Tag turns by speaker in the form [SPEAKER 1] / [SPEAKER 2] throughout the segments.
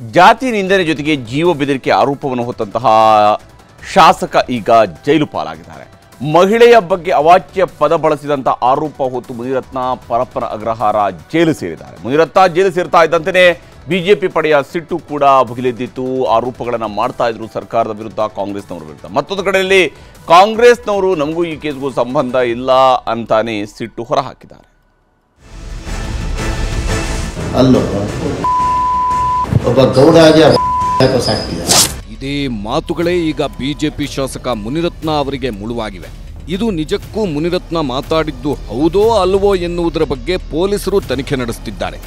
[SPEAKER 1] ಜಾತಿ ನಿಂದನೆ ಜೊತೆಗೆ ಜೀವ ಬೆದರಿಕೆ ಆರೋಪವನ್ನು ಹೊತ್ತಂತಹ ಶಾಸಕ ಈಗ ಜೈಲು ಪಾಲಾಗಿದ್ದಾರೆ. ಮಹಿಳೆಯ ಬಗ್ಗೆ ಅವಾಚ್ಯ ಪದ ಬಳಸಿದಂಥ ಆರೋಪ ಹೊತ್ತು ಮುನಿರತ್ನ ಪರಪ್ಪನ ಅಗ್ರಹಾರ ಜೈಲು ಸೇರಿದ್ದಾರೆ. ಮುನಿರತ್ನ ಜೈಲು ಸೇರ್ತಾ ಇದ್ದಂತೆಯೇ ಬಿಜೆಪಿ ಪಡೆಯ ಸಿಟ್ಟು ಕೂಡ ಭುಗಿಲೆದ್ದಿತ್ತು. ಆರೋಪಗಳನ್ನು ಮಾಡ್ತಾ ಇದ್ರು ಸರ್ಕಾರದ ವಿರುದ್ಧ ಕಾಂಗ್ರೆಸ್ನವರ ವಿರುದ್ಧ. ಮತ್ತೊಂದು ಕಡೆಯಲ್ಲಿ ಕಾಂಗ್ರೆಸ್ನವರು ನಮಗೂ ಈ ಕೇಸ್ಗೂ ಸಂಬಂಧ ಇಲ್ಲ ಅಂತಾನೆ ಸಿಟ್ಟು ಹೊರಹಾಕಿದ್ದಾರೆ.
[SPEAKER 2] ಅಲ್ಲೋ ಒಬ್ಬ ಗೌಡಾಜಿ
[SPEAKER 3] ಇದೇ ಮಾತುಗಳೇ ಈಗ ಬಿಜೆಪಿ ಶಾಸಕ ಮುನಿರತ್ನ ಅವರಿಗೆ ಮುಳುವಾಗಿವೆ. ಇದು ನಿಜಕ್ಕೂ ಮುನಿರತ್ನ ಮಾತಾಡಿದ್ದು ಹೌದೋ ಅಲ್ವೋ ಎನ್ನುವುದರ ಬಗ್ಗೆ ಪೊಲೀಸರು ತನಿಖೆ ನಡೆಸುತ್ತಿದ್ದಾರೆ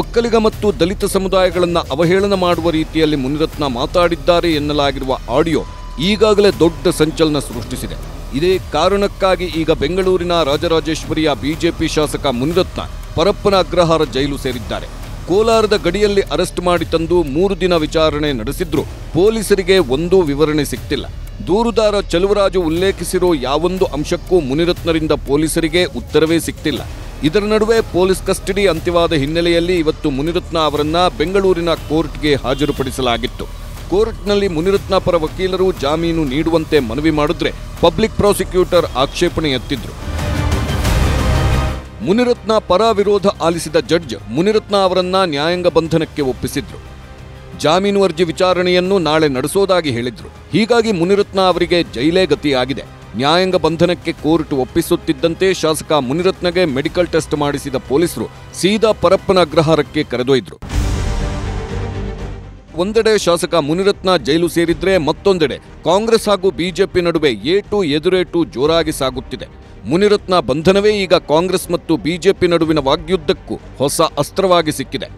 [SPEAKER 3] ಒಕ್ಕಲಿಗ ಮತ್ತು ದಲಿತ ಸಮುದಾಯಗಳನ್ನು ಅವಹೇಳನ ಮಾಡುವ ರೀತಿಯಲ್ಲಿ ಮುನಿರತ್ನ ಮಾತಾಡಿದ್ದಾರೆ ಎನ್ನಲಾಗಿರುವ ಆಡಿಯೋ ಈಗಾಗಲೇ ದೊಡ್ಡ ಸಂಚಲನ ಸೃಷ್ಟಿಸಿದೆ. ಇದೇ ಕಾರಣಕ್ಕಾಗಿ ಈಗ ಬೆಂಗಳೂರಿನ ರಾಜರಾಜೇಶ್ವರಿಯ ಬಿಜೆಪಿ ಶಾಸಕ ಮುನಿರತ್ನ ಪರಪ್ಪನ ಅಗ್ರಹಾರ ಜೈಲು ಸೇರಿದ್ದಾರೆ. ಕೋಲಾರದ ಗಡಿಯಲ್ಲಿ ಅರೆಸ್ಟ್ ಮಾಡಿ ತಂದು ಮೂರು ದಿನ ವಿಚಾರಣೆ ನಡೆಸಿದ್ರು. ಪೊಲೀಸರಿಗೆ ಒಂದೂ ವಿವರಣೆ ಸಿಕ್ತಿಲ್ಲ. ದೂರುದಾರ ಚಲುವರಾಜು ಉಲ್ಲೇಖಿಸಿರೋ ಯಾವೊಂದು ಅಂಶಕ್ಕೂ ಮುನಿರತ್ನರಿಂದ ಪೊಲೀಸರಿಗೆ ಉತ್ತರವೇ ಸಿಕ್ತಿಲ್ಲ. ಇದರ ನಡುವೆ ಪೊಲೀಸ್ ಕಸ್ಟಡಿ ಅಂತ್ಯವಾದ ಹಿನ್ನೆಲೆಯಲ್ಲಿ ಇವತ್ತು ಮುನಿರತ್ನ ಅವರನ್ನ ಬೆಂಗಳೂರಿನ ಕೋರ್ಟ್ಗೆ ಹಾಜರುಪಡಿಸಲಾಗಿತ್ತು. ಕೋರ್ಟ್ನಲ್ಲಿ ಮುನಿರತ್ನ ಪರ ವಕೀಲರು ಜಾಮೀನು ನೀಡುವಂತೆ ಮನವಿ ಮಾಡಿದ್ರೆ ಪಬ್ಲಿಕ್ ಪ್ರಾಸಿಕ್ಯೂಟರ್ ಆಕ್ಷೇಪಣೆ ಎತ್ತಿದ್ರು. ಮುನಿರತ್ನ ಪರ ವಿರೋಧ ಆಲಿಸಿದ ಜಡ್ಜ್ ಮುನಿರತ್ನ ಅವರನ್ನ ನ್ಯಾಯಾಂಗ ಬಂಧನಕ್ಕೆ ಒಪ್ಪಿಸಿದ್ರು. ಜಾಮೀನು ಅರ್ಜಿ ವಿಚಾರಣೆಯನ್ನು ನಾಳೆ ನಡೆಸೋದಾಗಿ ಹೇಳಿದ್ರು. ಹೀಗಾಗಿ ಮುನಿರತ್ನ ಅವರಿಗೆ ಜೈಲೇ ಗತಿಯಾಗಿದೆ. ನ್ಯಾಯಾಂಗ ಬಂಧನಕ್ಕೆ ಕೋರ್ಟ್ ಒಪ್ಪಿಸುತ್ತಿದ್ದಂತೆ ಶಾಸಕ ಮುನಿರತ್ನಗೆ ಮೆಡಿಕಲ್ ಟೆಸ್ಟ್ ಮಾಡಿಸಿದ ಪೊಲೀಸರು ಸೀದಾ ಪರಪ್ಪನ ಅಗ್ರಹಾರಕ್ಕೆ ಕರೆದೊಯ್ದ್ರು. ಒಂದೆಡೆ ಶಾಸಕ ಮುನಿರತ್ನ ಜೈಲು ಸೇರಿದ್ರೆ ಮತ್ತೊಂದೆಡೆ ಕಾಂಗ್ರೆಸ್ ಹಾಗೂ ಬಿಜೆಪಿ ನಡುವೆ ಏಟು ಎದುರೇಟು ಜೋರಾಗಿ ಸಾಗುತ್ತಿದೆ. ಮುನಿರತ್ನ ಬಂಧನವೇ ಈಗ ಕಾಂಗ್ರೆಸ್ ಮತ್ತು ಬಿಜೆಪಿ ನಡುವಿನ ವಾಗ್ಯುದ್ಧಕ್ಕೂ ಹೊಸ ಅಸ್ತ್ರವಾಗಿ ಸಿಕ್ಕಿದೆ.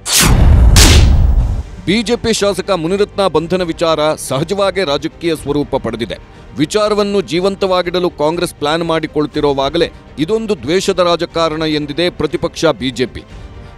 [SPEAKER 3] ಬಿಜೆಪಿ ಶಾಸಕ ಮುನಿರತ್ನ ಬಂಧನ ವಿಚಾರ ಸಹಜವಾಗೇ ರಾಜಕೀಯ ಸ್ವರೂಪ ಪಡೆದಿದೆ. ವಿಚಾರವನ್ನು ಜೀವಂತವಾಗಿಡಲು ಕಾಂಗ್ರೆಸ್ ಪ್ಲಾನ್ ಮಾಡಿಕೊಳ್ತಿರೋವಾಗಲೇ ಇದೊಂದು ದ್ವೇಷದ ರಾಜಕಾರಣ ಎಂದಿದೆ ಪ್ರತಿಪಕ್ಷ ಬಿಜೆಪಿ.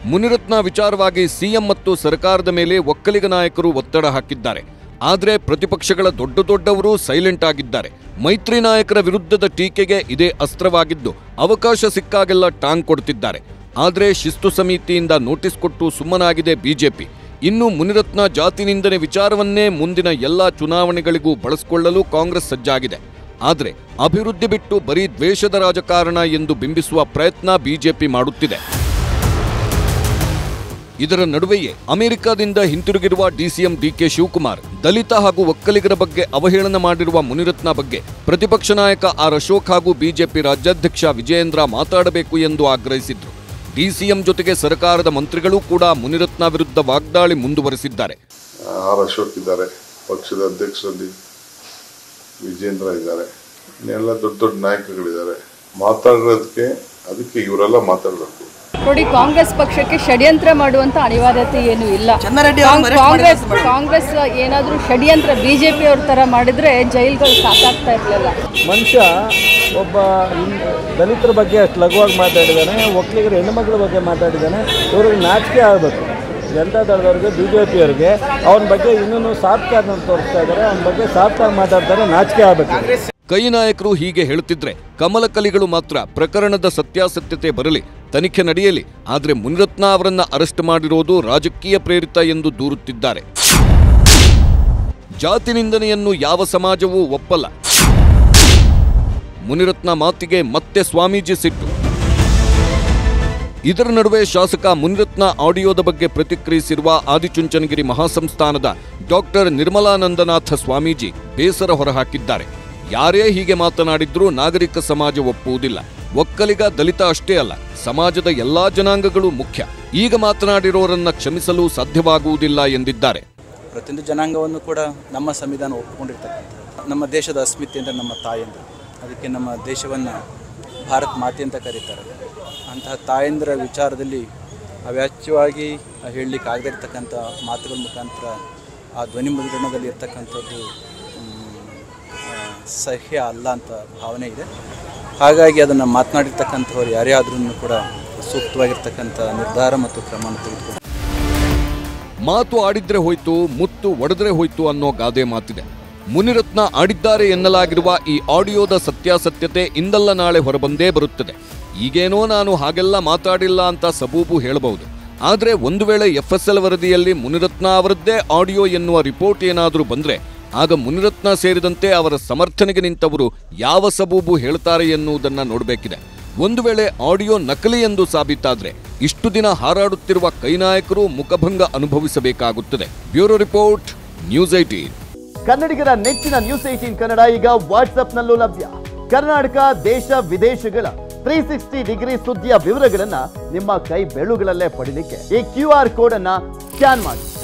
[SPEAKER 3] ಮುನಿರತ್ನ ವಿಚಾರವಾಗಿ ಸಿಎಂ ಮತ್ತು ಸರ್ಕಾರದ ಮೇಲೆ ಒಕ್ಕಲಿಗ ನಾಯಕರು ಒತ್ತಡ ಹಾಕಿದ್ದಾರೆ. ಆದರೆ ಪ್ರತಿಪಕ್ಷಗಳ ದೊಡ್ಡ ದೊಡ್ಡವರು ಸೈಲೆಂಟ್ ಆಗಿದ್ದಾರೆ. ಮೈತ್ರಿ ನಾಯಕರ ವಿರುದ್ಧದ ಟೀಕೆಗೆ ಇದೇ ಅಸ್ತ್ರವಾಗಿದ್ದು, ಅವಕಾಶ ಸಿಕ್ಕಾಗೆಲ್ಲ ಟಾಂಗ್ ಕೊಡ್ತಿದ್ದಾರೆ. ಆದರೆ ಶಿಸ್ತು ಸಮಿತಿಯಿಂದ ನೋಟಿಸ್ ಕೊಟ್ಟು ಸುಮ್ಮನಾಗಿದೆ ಬಿಜೆಪಿ. ಇನ್ನು ಮುನಿರತ್ನ ಜಾತಿ ನಿಂದನೆ ವಿಚಾರವನ್ನೇ ಮುಂದಿನ ಎಲ್ಲಾ ಚುನಾವಣೆಗಳಿಗೂ ಬಳಸಿಕೊಳ್ಳಲು ಕಾಂಗ್ರೆಸ್ ಸಜ್ಜಾಗಿದೆ. ಆದರೆ ಅಭಿವೃದ್ಧಿ ಬಿಟ್ಟು ಬರೀ ದ್ವೇಷದ ರಾಜಕಾರಣ ಎಂದು ಬಿಂಬಿಸುವ ಪ್ರಯತ್ನ ಬಿಜೆಪಿ ಮಾಡುತ್ತಿದೆ. ಇದರ ನಡುವೆಯೇ ಅಮೆರಿಕದಿಂದ ಹಿಂತಿರುಗಿರುವ ಡಿಸಿಎಂ ಡಿಕೆ ಶಿವಕುಮಾರ್, ದಲಿತ ಹಾಗೂ ಒಕ್ಕಲಿಗರ ಬಗ್ಗೆ ಅವಹೇಳನ ಮಾಡಿರುವ ಮುನಿರತ್ನ ಬಗ್ಗೆ ಪ್ರತಿಪಕ್ಷ ನಾಯಕ ಆರ್ ಅಶೋಕ್ ಹಾಗೂ ಬಿಜೆಪಿ ರಾಜ್ಯಾಧ್ಯಕ್ಷ ವಿಜಯೇಂದ್ರ ಮಾತಾಡಬೇಕು ಎಂದು ಆಗ್ರಹಿಸಿದ್ರು. ಡಿಸಿಎಂ ಜೊತೆಗೆ ಸರ್ಕಾರದ ಮಂತ್ರಿಗಳು ಕೂಡ ಮುನಿರತ್ನ ವಿರುದ್ಧ ವಾಗ್ದಾಳಿ ಮುಂದುವರೆಸಿದ್ದಾರೆ.
[SPEAKER 4] ಆರ್ ಅಶೋಕ್ ಇದ್ದಾರೆ, ಪಕ್ಷದ ಅಧ್ಯಕ್ಷರಲ್ಲಿ ವಿಜೇಂದ್ರ ಇದ್ದಾರೆ, ಇನ್ನೆಲ್ಲ ದೊಡ್ಡ ದೊಡ್ಡ ನಾಯಕರುಗಳಿದ್ದಾರೆ ಮಾತಾಡೋದಕ್ಕೆ, ಅದಕ್ಕೆ ಇವರೆಲ್ಲ ಮಾತಾಡಬೇಕು.
[SPEAKER 5] ನೋಡಿ ಕಾಂಗ್ರೆಸ್ ಪಕ್ಷಕ್ಕೆ ಷಡ್ಯಂತ್ರ ಮಾಡುವಂತ ಅನಿವಾರ್ಯತೆ ಏನು ಇಲ್ಲ. ಕಾಂಗ್ರೆಸ್ ಕಾಂಗ್ರೆಸ್ ಏನಾದರೂ ಷಡ್ಯಂತ್ರ ಬಿಜೆಪಿ ಅವ್ರ ತರ ಮಾಡಿದ್ರೆ ಜೈಲ್ಗಳು ಸಾಕಾಗ್ತಾ ಇರ್ಲಿಲ್ಲ.
[SPEAKER 6] ಮನುಷ್ಯ ಒಬ್ಬ ದಲಿತರ ಬಗ್ಗೆ ಅಷ್ಟು ಲಘುವಾಗಿ ಮಾತಾಡಿದ್ದಾನೆ ಒಕ್ಕಲಿಗರ ಹೆಣ್ಣುಮಕ್ಳ ಬಗ್ಗೆ ಮಾತಾಡಿದ್ದಾನೆ ಇವ್ರಿಗೆ ನಾಚಿಕೆ ಆಗಬೇಕು. ಜನತಾ ದಳದವ್ರಿಗೆ ಬಿ ಜೆ ಪಿಯವ್ರಿಗೆ ಅವನ ಬಗ್ಗೆ ಇನ್ನೂ ಸಾಫ್ಟ್ ಅದನ್ನು ತೋರಿಸ್ತಾ ಇದ್ದಾರೆ ಅವನ ಬಗ್ಗೆ ಸಾಫ್ಟಾಗಿ ಮಾತಾಡ್ತಾರೆ ನಾಚಿಕೆ ಆಗಬೇಕು.
[SPEAKER 3] ಕೈ ನಾಯಕರು ಹೀಗೆ ಹೇಳುತ್ತಿದ್ರೆ ಕಮಲಕಲಿಗಳು ಮಾತ್ರ ಪ್ರಕರಣದ ಸತ್ಯಾಸತ್ಯತೆ ಬರಲಿ, ತನಿಖೆ ನಡೆಯಲಿ, ಆದರೆ ಮುನಿರತ್ನ ಅವರನ್ನ ಅರೆಸ್ಟ್ ಮಾಡಿರೋದು ರಾಜಕೀಯ ಪ್ರೇರಿತ ಎಂದು ದೂರುತ್ತಿದ್ದಾರೆ. ಜಾತಿ ನಿಂದನೆಯನ್ನು ಯಾವ ಸಮಾಜವೂ ಒಪ್ಪಲ್ಲ. ಮುನಿರತ್ನ ಮಾತಿಗೆ ಮತ್ತೆ ಸ್ವಾಮೀಜಿ ಸಿಟ್ಟು. ಇದರ ನಡುವೆ ಶಾಸಕ ಮುನಿರತ್ನ ಆಡಿಯೋದ ಬಗ್ಗೆ ಪ್ರತಿಕ್ರಿಯಿಸಿರುವ ಆದಿಚುಂಚನಗಿರಿ ಮಹಾಸಂಸ್ಥಾನದ ಡಾಕ್ಟರ್ ನಿರ್ಮಲಾನಂದನಾಥ ಸ್ವಾಮೀಜಿ ಬೇಸರ ಹೊರಹಾಕಿದ್ದಾರೆ. ಯಾರೇ ಹೀಗೆ ಮಾತನಾಡಿದ್ರೂ ನಾಗರಿಕ ಸಮಾಜ ಒಪ್ಪುವುದಿಲ್ಲ. ಒಕ್ಕಲಿಗ ದಲಿತ ಅಷ್ಟೇ ಅಲ್ಲ, ಸಮಾಜದ ಎಲ್ಲಾ ಜನಾಂಗಗಳು ಮುಖ್ಯ. ಈಗ ಮಾತನಾಡಿರೋರನ್ನ ಕ್ಷಮಿಸಲು ಸಾಧ್ಯವಾಗುವುದಿಲ್ಲ ಎಂದಿದ್ದಾರೆ.
[SPEAKER 7] ಪ್ರತಿಯೊಂದು ಜನಾಂಗವನ್ನು ಕೂಡ ನಮ್ಮ ಸಂವಿಧಾನ ಒಪ್ಪಿಕೊಂಡಿರ್ತಕ್ಕಂಥ ನಮ್ಮ ದೇಶದ ಅಸ್ಮಿತೆ ಅಂದರೆ ನಮ್ಮ ತಾಯಂದ್ರು ಅದಕ್ಕೆ ನಮ್ಮ ದೇಶವನ್ನು ಭಾರತ್ ಮಾತೆ ಅಂತ ಕರೀತಾರೆ. ಅಂತಹ ತಾಯಂದ್ರ ವಿಚಾರದಲ್ಲಿ ಅವ್ಯಾಚ್ಯವಾಗಿ ಹೇಳಲಿಕ್ಕೆ ಆಗದೇ ಇರತಕ್ಕಂಥ ಮಾತುಗಳ ಮುಖಾಂತರ ಆ ಧ್ವನಿ ಮುದ್ರಣದಲ್ಲಿ ಇರ್ತಕ್ಕಂಥದ್ದು ಸಹ್ಯ ಅಲ್ಲ ಅಂತ ಭಾವನೆ ಇದೆ. ಹಾಗಾಗಿ ಅದನ್ನು ಮಾತನಾಡಿರ್ತಕ್ಕಂಥವ್ರು ಯಾರೇ ಆದ್ರೂ ಕೂಡ ಸೂಕ್ತವಾಗಿರ್ತಕ್ಕಂಥ ನಿರ್ಧಾರ ಮತ್ತು ಕ್ರಮ ತೆಗೆದುಕೊಂಡು
[SPEAKER 3] ಮಾತು ಆಡಿದ್ರೆ ಹೋಯ್ತು, ಮುತ್ತು ಒಡೆದ್ರೆ ಹೋಯ್ತು ಅನ್ನೋ ಗಾದೆ ಮಾತಿದೆ. ಮುನಿರತ್ನ ಆಡಿದ್ದಾರೆ ಎನ್ನಲಾಗಿರುವ ಈ ಆಡಿಯೋದ ಸತ್ಯಾಸತ್ಯತೆ ಇಂದಲ್ಲ ನಾಳೆ ಹೊರಬಂದೇ ಬರುತ್ತದೆ. ಈಗೇನೋ ನಾನು ಹಾಗೆಲ್ಲ ಮಾತಾಡಿಲ್ಲ ಅಂತ ಸಬೂಬು ಹೇಳಬಹುದು. ಆದರೆ ಒಂದು ವೇಳೆ ಎಫ್ಎಸ್ಎಲ್ ವರದಿಯಲ್ಲಿ ಮುನಿರತ್ನ ಅವರದ್ದೇ ಆಡಿಯೋ ಎನ್ನುವ ರಿಪೋರ್ಟ್ ಏನಾದರೂ ಬಂದ್ರೆ ಆಗ ಮುನಿರತ್ನ ಸೇರಿದಂತೆ ಅವರ ಸಮರ್ಥನೆಗೆ ನಿಂತವರು ಯಾವ ಸಬೂಬು ಹೇಳ್ತಾರೆ ಎನ್ನುವುದನ್ನು ನೋಡಬೇಕಿದೆ. ಒಂದು ವೇಳೆ ಆಡಿಯೋ ನಕಲಿ ಎಂದು ಸಾಬೀತಾದರೆ ಇಷ್ಟು ದಿನ ಹಾರಾಡುತ್ತಿರುವ ಕೈನಾಯಕರು ಮುಖಭಂಗ ಅನುಭವಿಸಬೇಕಾಗುತ್ತದೆ. ಬ್ಯೂರೋ ರಿಪೋರ್ಟ್, ನ್ಯೂಸ್ ಐಟೀನ್
[SPEAKER 8] ಕನ್ನಡಿಗರ ನೆಚ್ಚಿನ ನ್ಯೂಸ್ ಏಟೀನ್ ಕನ್ನಡ ಈಗ ವಾಟ್ಸ್ಆಪ್ನಲ್ಲೂ ಲಭ್ಯ. ಕರ್ನಾಟಕ, ದೇಶ, ವಿದೇಶಗಳ ತ್ರೀ ಸಿಕ್ಸ್ಟಿ ಡಿಗ್ರಿ ಸುದ್ದಿಯ ವಿವರಗಳನ್ನ ನಿಮ್ಮ ಕೈ ಬೆಳುಗಳಲ್ಲೇ ಪಡೀಲಿಕ್ಕೆ ಈ ಕ್ಯೂ ಆರ್ ಕೋಡ್ ಅನ್ನ ಸ್ಕ್ಯಾನ್ ಮಾಡಿ.